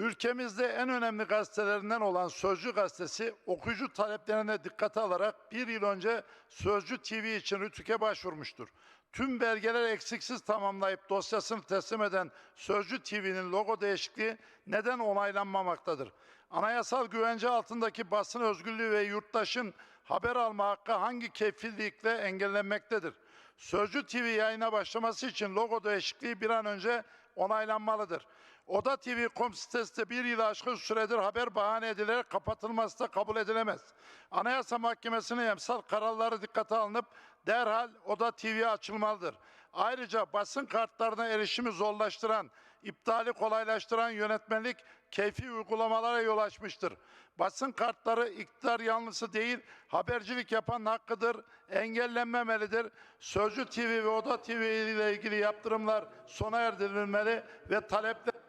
Ülkemizde en önemli gazetelerinden olan Sözcü gazetesi okuyucu taleplerine dikkate alarak bir yıl önce Sözcü TV için Rütük'e başvurmuştur. Tüm belgeler eksiksiz tamamlayıp dosyasını teslim eden Sözcü TV'nin logo değişikliği neden onaylanmamaktadır? Anayasal güvence altındaki basın özgürlüğü ve yurttaşın haber alma hakkı hangi kefillikle engellenmektedir? Sözcü TV yayına başlaması için logo değişikliği bir an önce onaylanmalıdır. Oda TV.com sitesi de bir yılı aşkın süredir haber bahane edilerek kapatılması da kabul edilemez. Anayasa Mahkemesi'nin emsal kararları dikkate alınıp derhal Oda TV açılmalıdır. Ayrıca basın kartlarına erişimi zorlaştıran, iptali kolaylaştıran yönetmenlik keyfi uygulamalara yol açmıştır. Basın kartları iktidar yanlısı değil, habercilik yapan hakkıdır, engellenmemelidir. Sözcü TV ve Oda TV ile ilgili yaptırımlar sona erdirilmeli ve talepler